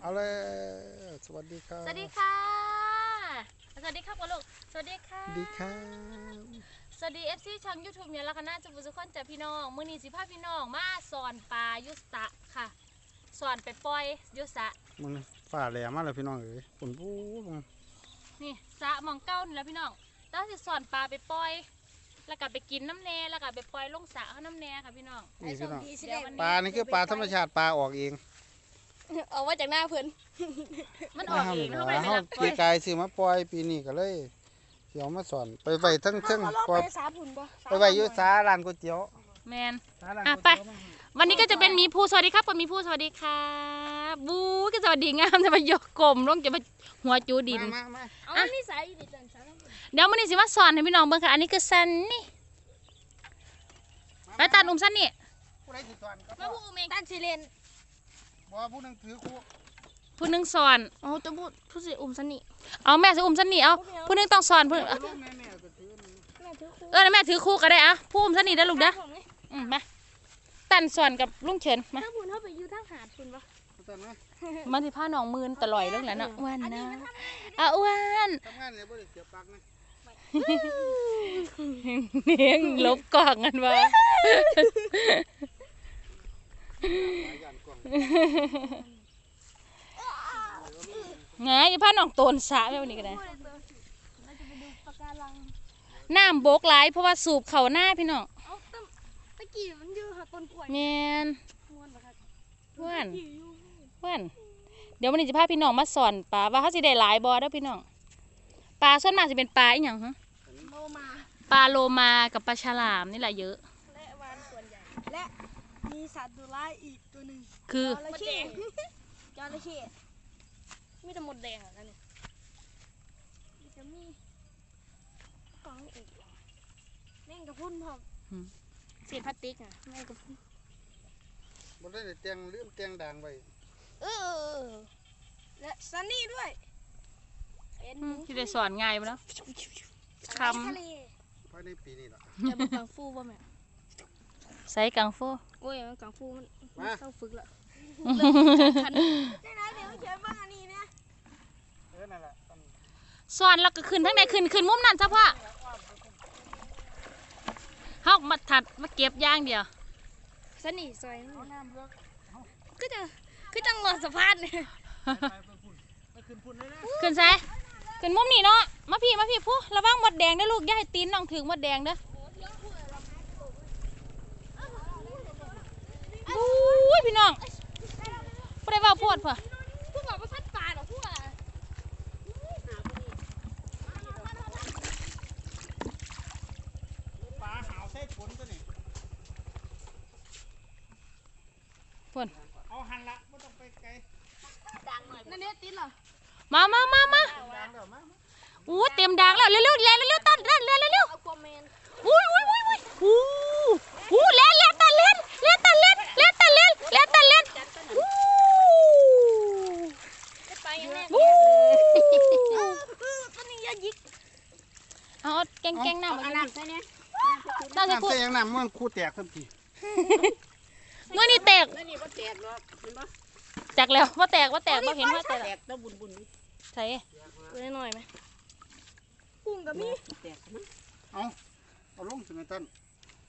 เอาเลยสวัสดีครับ สวัสดีค่ะ สวัสดีครับลูกสวัสดีค่ะสวัสดีครับ สวัสดี FC ช่อง YouTube เนี่ยแล้วก็น่าจะบุสุคนจากพี่น้องมื้อนี้สิพาพี่น้องมาสอนปลายุสะค่ะ สอนไปปล่อยยุสะมึงฝ่าแหลมมาแล้วพี่น้องเอ้ยฝนปูลงนี่สะหมองเก้านี่แหล้วพี่น้องแล้วสิสอนปลาไปปล่อย แล้วก็ไปกินน้ำแน่แล้วก็ไปปล่อยลงสระเขาน้ำแน่ค่ะพี่น้องนี่พี่น้อง เดี๋ยววันปลานี่คือปลาธรรมชาติปลาออกเอง เอาว่าจากหน้าเพิ่นมันออกเองเฮาเขาไม่ได้ไปเฮารักปล่อปียกายซื้อมาปล่อยปีนี้ก็เลยเดี๋ยวมาสอนไปไว้ทั้งทั้งเขาลองปล่อยไปสาพุ่นบ่ไปไว้อยู่สาร้านก๋วยเตี๋ยวแมน สาร้านอะก๋วยไปเตี๋ยววันนี้ก็จะเป็นหมีภูสวัสดีครับผมมีภูสวัสดีครับบู๊ก็สวัสดีงามจะมายกกลมลงจะมาหัวจูดิน มามามาเอาอะนี่สายอีดิจันสาเดี๋ยวมันนี้สิมาสอนให้พี่น้องเบิ่งค่ะ อันนี้คือสันนี่ไปตัดอุ้มสันนี่ผู้ใดสิสอนก็มาพูดเองตันสิเลน บ่ผู้หนึงถือคู่ผู้หนึงสอน อ๋อจะพูดผู้สิอุ้มสนิเอาแม่สิอุ้มสันนี่เอาผู้หนึงต้องสอนผู้หนึงเอาลูกแม่แม่ก็ถือนี่แม่ถือคู่เออแม่ถือคู่ก็ได้อะผู้อุ้มสันนี่ได้อลูกเด้อผมนี่อืมมาตันสอนกับลุงเฉินมาถ้าพุ่นเขาไปอยู่ทางหาดพุ่นบ่เอาตอนนะมันสิพาน้องมืนตะลอยเรื่องแล้วเนาะอ้วนอันนี้นะมันทำอะอ้วนทำงานเนี่ยบ่ได้เสียบปลักนะเนียงลบกล่องกันว่า ไงอย่าพาน้องโตนสระแบบนี้ก็ได้พูดเลยเติมเราจะไปดูปะการังน้ำโบกหลายเพราะว่าสูบเข่าหน้าพี่น้องเอาตะตะกี้มันอยู่หาต้นกล้วยแมนม่วนบ่ครับอ้วนอยู่อยู่เพื่อนเดี๋ยววันนี้จะพาพี่น้องมาสอนปลาว่าเขาสิได้หลายบอเด้อพี่น้องปลาส่วนมากจะเป็นปลาอีหยังฮะโลมาปลาโลมากับปลาฉลามนี่แหละเยอะและวานส่วนใหญ่และ มีสัตว์ดุร้ายอีกตัวหนึ่งคือจระเข้จระเข้มีแต่หมดแดงอะนั่นนี่มันจะมีกล่องอีกแม่งกระพุ่นพร้อมอืมเศษพลาสติกอะแม่งกระพุ่นบ่ได้เตียงลืมเตียงด่างไว้เออและซันนี่ด้วยเป็นอืมที่ได้สอนง่ายไปแล้วคำทะเลภายในปีนี้ล่ะจะเป็นกังฟูป่ะแม่ ใส่กังฟูโอ้ยมันกังฟูมันมันเข้าฝึกละได้ไหนเดี๋ยวเขียนบ้างอันนี้เนี่ยเออนั่นแหละต้นสอนแล้วก็ขึ้นทั้งในขึ้นขึ้นมุมนั่นซะพ่อเฮามาถัดมาเก็บอย่างเดียวซันนี่ซอยเอาน้ำเลือกก็จะคือจังหลอดสะพานเนี่ยไปไปพุ่นไปขึ้นพุ่นเลยนะขึ้นใส่ขึ้นมุมนี่เนาะมาพี่มาพี่ผู้ระวังมดแดงเด้อลูกอย่าให้ตีนน้องถึงมดแดงเด้อ อุ้ยพี่น้องบ่ได้เว้าโพดพ่อพวกเราประทัดป่าหรอพวกปลาหาวใส่ฝนตัวนี้พ่นเอาหันละไม่ต้องไปไกลนั่นเนี่ยติดเหรอมามามามาดังแล้วมาอู้เต็มดังแล้วเร็วๆแล่นเร็วๆตัดเล่นเล่นเร็ว เอาควาแมน ๆอุ้ยอุ้ยอุ้ยอุ้ยอู้อู้เล่นเล่นตัดเล่นเล่นตัดเล่นเล่นตัดเล่นเล่นตัดเล่นอู้ จะไปยังไง อู้ เออตัวนี้อย่ายิก เอาแกงแกงน้ำมาอันกินนั้นใช่ไหมตั้งแต่น้ำใส่ยังน้ำมันคู่แตกทันทีเมื่อนี่แตกแล้วนี่ว่าแตกเนาะเห็นปะจากแล้วว่าแตกว่าแตกว่าเห็นว่าแตกแตกต้องบุญบุญใช่ตัวน้อยไหมกุ้งกับมีแตกนะเอาเอาลงสิแม่ต้น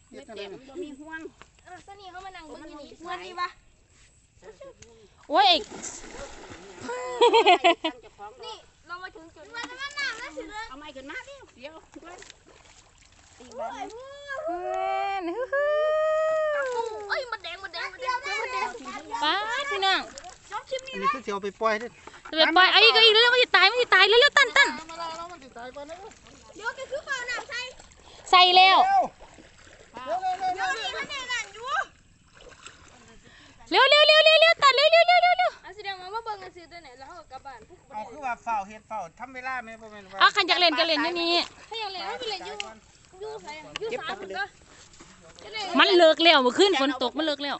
ไม่แตกมันบ่มีห่วงเออซันนี่เขามานั่งเบิ่อยู่นี่เมื่อนี้ปะโอ้ยเองนี่ บ้านยเอ้ยมันแดงมันแดงมันแดงมันแดงป้าดพี่น้องชอบชิมนี่อันนี้คือสิเอาไปปล่อยเด้อจะไปปล่อยไอ้อีกอีกเร็วๆมันจะตายมันจะตายเร็วๆตั้นตั้นมาแล้วแล้วมันสิตายก่อนนะเดี๋ยวก็คือเปล่าน้ำใส่ใส่แล้ว เร็วเร็วเร็วเดี๋ยวนี่มันแน่นั่นอยู่เร็วเร็วเร็วเร็วเร็วตัดเร็วเร็วเร็วเร็วเร็วอันแสดงว่ามาเบิ่งกันซื้อตัวไหนแล้วเขาก็กลับบ้านพวกเอาคือว่าเฝ้าเฮ็ดเฝ้าทำเวลาแม่บ่แม่นว่าเอาขันจากเล่นก็เล่นอยู่นี่ถ้าอย่างไรเขาไปเล่นอยู่ อยู่ใส่อยู่สามคนก็จะได้มันเลิกแล้วเมื่อคืนฝนตกมันเลิกแล้ว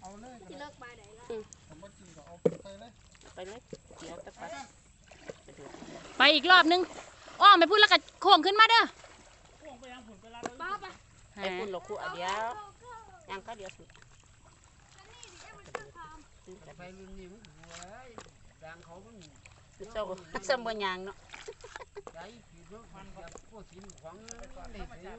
เอาเลยที่เลิกไปไหนละผมบ่กินก็เอาไปเลยไปเลยเดี๋ยวตะปัดไปอีกรอบนึงอ้อมไปพูดแล้วก็โค้งขึ้นมาเด้อป้าปะไปพุ่นหลอกคู่อันเดียวยังก็เดียวสุดจะไปรุ่นนี้มันหัวไอ้ดังเขามัน เจ้าสมบูรณ์ยังเนาะใหญ่ขีดรถมันแบบพวกสินของเด็กอยู่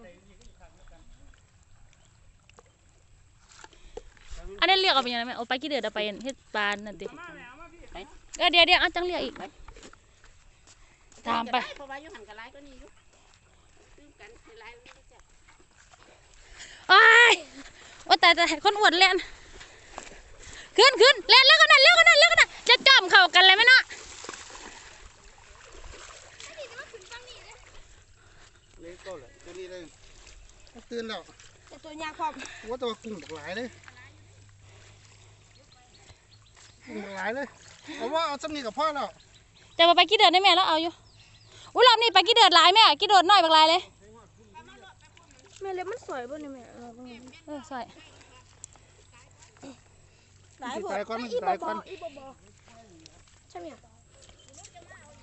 อันนี้เรียกเอาไปยังไงไหมเอาไปกี่เดือนเอาไปเฮ็ดปลานั่นติเออเดี๋ยวเดี๋ยวเอาจังเรียกอีกตามไปเพราะว่าอยู่หันกับไรก็นี่อยู่ซื้อกันคือไรไม่ได้จ้ะอ้ายโอ้ตายตายคนอวดเล่นขึ้นขึ้นเล่นเร็วกันนั่นเร็วกันนั่นเร็วกันนั่นจะจอมเข้ากันเลยไหมเนาะ เล็กก็เลยตัวนี้เลยตื่นแล้วแต่ตัวยากความว่าตัวกุ้งบักหลายเลยกุ้งบักหลายเลยเอาว่าเอาจำนี้กับพ่อแล้วแต่ว่าไปกี่เดือนได้แม่แล้วเอาอยู่อุ้ยรอบนี้ไปกี่เดือนหลายแม่กี่เดือนน้อยบักหลายเลยแม่เล็บมันสวยป่ะเนี่ยแม่เออบ่งั้นเออใส่หลายสิบ่ตายก่อนมันสิอีบตายบก่อนอีบบใช่ไหมอะ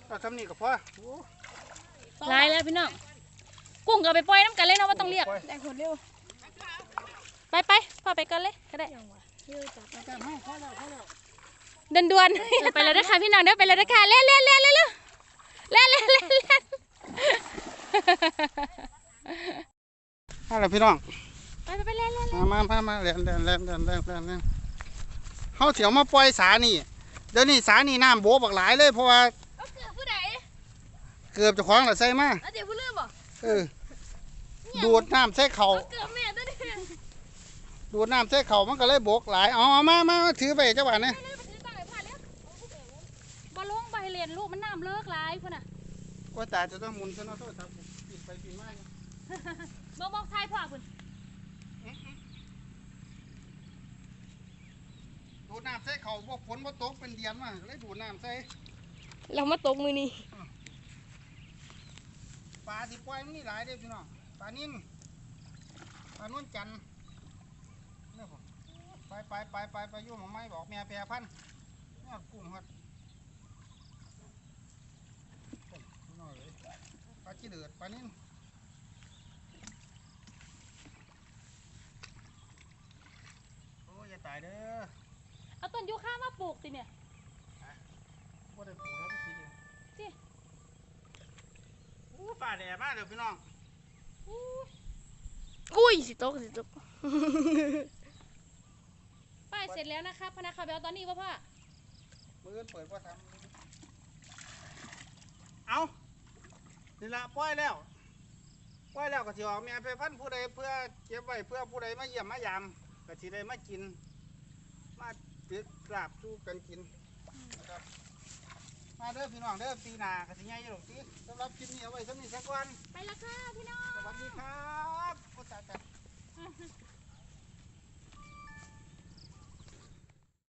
เอาจำนี้กับพ่อโอ้หลายแล้วพี่น้อง กุ้งก็เอาไปปล่อยน้ำกันเลยเนาะว่าต้องเรียกปล่อยได้ผลเร็วไปไปพาไปกันเลยก็ได้ยังวะเยอะจัดอาจารย์ให้พ่อแล้วพ่อแล้วเดินด่วนๆไปเลยนะคะพี่น้องเด้อไปเลยนะคะเล่นเล่นเล่นเล่นเล่นเล่นเล่นเล่นเล่นเอาล่ะพี่น้อง ไปไปไปเล่นเล่นมามามามาเล่นเล่นเล่นเล่นเล่นเล่นเล่นเขาเสียวมาปล่อยสานี่ เดี๋ยวนี้สานี่น้ำโบบักหลายเลยเพราะว่า เอาเกือบผู้ใดเกือบเจะคล้าของหละใส่มา เอาเดี๋ยวผู้ลืมบ่ เออ ดูดน้ำใส่เขาเอาเกือบแม่ตัวนี้เล่นดูดน้ำใส่เขามันก็เลยบกหลายเอาเอามามามาถือไปเจ้าบ้านเนี่ยไปซื้อตังค์ให้พ่อแล้วบ่ลงไปเรียนลูกมันน้ำเลิกหลายพุ่นน่ะว่าตาจะต้องหมุนซะเนาะโทษครับปิดไปปิดมาอยู่บ่บอกทายพ่อพุ่นดูดน้ำใส่เขาพวกฝนบ่ตกเป็นเดือนมาเลยดูดน้ำใส่เรามาตกมือนี่ป ลาที่ปล่อยมันนี่หลายเด้อพี่น้องปลานิ่นปลานวลจันทร์เนี่ยผมไปไปไปไปไปอยุ่งหมองไม้บอกแม่แปรพันธุ์เนี่ยกุ้งฮอดโอ้ยน้อยเลยปลาขี้เดือดปลานิ่นโอ้ยอย่าตายเด้อเอาต้นยูคามาปลูกสิเนี่ยบ่ได้ปลูกแล้วมันสิเดียวสิ โอ้ป่าแดดมากเด้อพี่น้องอุ้ยสิตกสิตกป้ายเสร็จแล้วนะคะพนักคาเบลตอนนี้ว่าพ่อมืออนเปิดว่าทำเอานี่ละปล่อยแล้วปล่อยแล้วก็สิออกแม่ไปพันธุ์ผู้ใดเพื่อเก็บไว้เพื่อผู้ใดมาเยี่ยมมายามก็สิได้มากิน มาตึกกราบสู้กันกินนะครับ มาเด้อพี่น้องเด้อปีหน้าก็สิใหญ่อยู่หรอกสิสำหรับคลิปนี้เอาไว้สำนี้สักวันไปแล้วค่ะพี่น้องสวัสดีครับโอ้ตายตาย